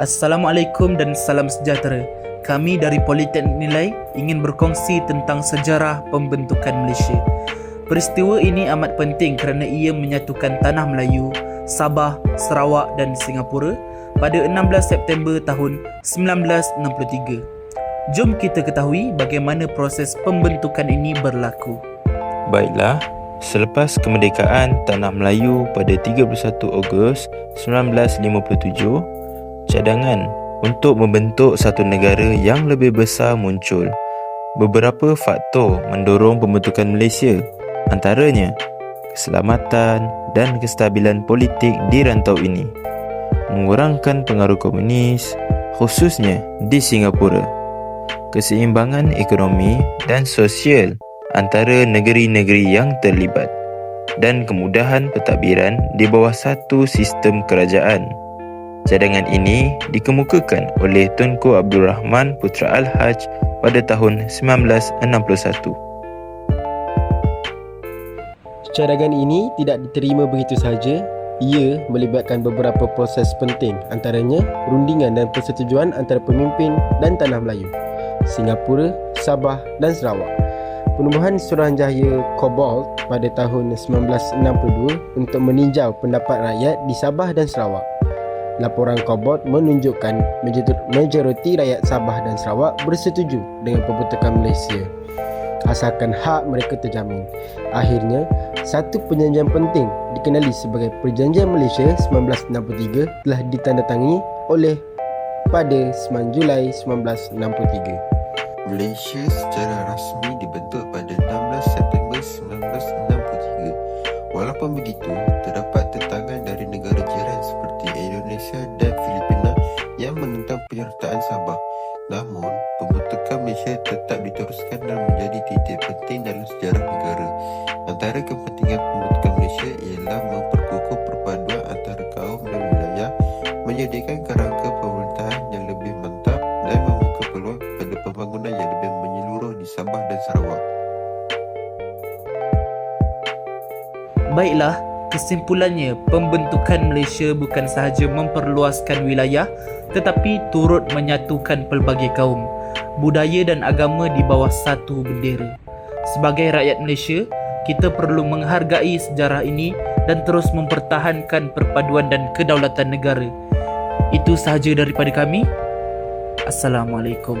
Assalamualaikum dan salam sejahtera. Kami dari Politeknik Nilai ingin berkongsi tentang sejarah pembentukan Malaysia. Peristiwa ini amat penting kerana ia menyatukan tanah Melayu, Sabah, Sarawak dan Singapura pada 16 September tahun 1963. Jom kita ketahui bagaimana proses pembentukan ini berlaku. Baiklah, selepas kemerdekaan Tanah Melayu pada 31 Ogos 1957, cadangan untuk membentuk satu negara yang lebih besar muncul. Beberapa faktor mendorong pembentukan Malaysia, antaranya keselamatan dan kestabilan politik di rantau ini. Mengurangkan pengaruh komunis, khususnya di Singapura. Keseimbangan ekonomi dan sosial antara negeri-negeri yang terlibat dan kemudahan pentadbiran di bawah satu sistem kerajaan. Cadangan ini dikemukakan oleh Tunku Abdul Rahman Putra Al-Haj pada tahun 1961. Cadangan ini tidak diterima begitu sahaja. Ia melibatkan beberapa proses penting antaranya rundingan dan persetujuan antara pemimpin dan tanah Melayu, Singapura, Sabah dan Sarawak. Penubuhan Suruhanjaya Cobalt pada tahun 1962 untuk meninjau pendapat rakyat di Sabah dan Sarawak. Laporan Cobalt menunjukkan majoriti rakyat Sabah dan Sarawak bersetuju dengan pembentukan Malaysia asalkan hak mereka terjamin. Akhirnya, satu perjanjian penting dikenali sebagai Perjanjian Malaysia 1963 telah ditandatangani oleh pada 9 Julai 1963. Malaysia secara rasmi dibentuk pada 16 September 1963. Walaupun begitu, terdapat tentangan dari negara jiran penyertaan Sabah. Namun, pembentukan Malaysia tetap diteruskan dan menjadi titik penting dalam sejarah negara. Antara kepentingan pembentukan Malaysia ialah memperkukuh perpaduan antara kaum dan wilayah, menyediakan kerangka pemerintahan yang lebih mantap dan membuka peluang pada pembangunan yang lebih menyeluruh di Sabah dan Sarawak. Baiklah, kesimpulannya pembentukan Malaysia bukan sahaja memperluaskan wilayah tetapi turut menyatukan pelbagai kaum, budaya dan agama di bawah satu bendera. Sebagai rakyat Malaysia, kita perlu menghargai sejarah ini dan terus mempertahankan perpaduan dan kedaulatan negara. Itu sahaja daripada kami. Assalamualaikum.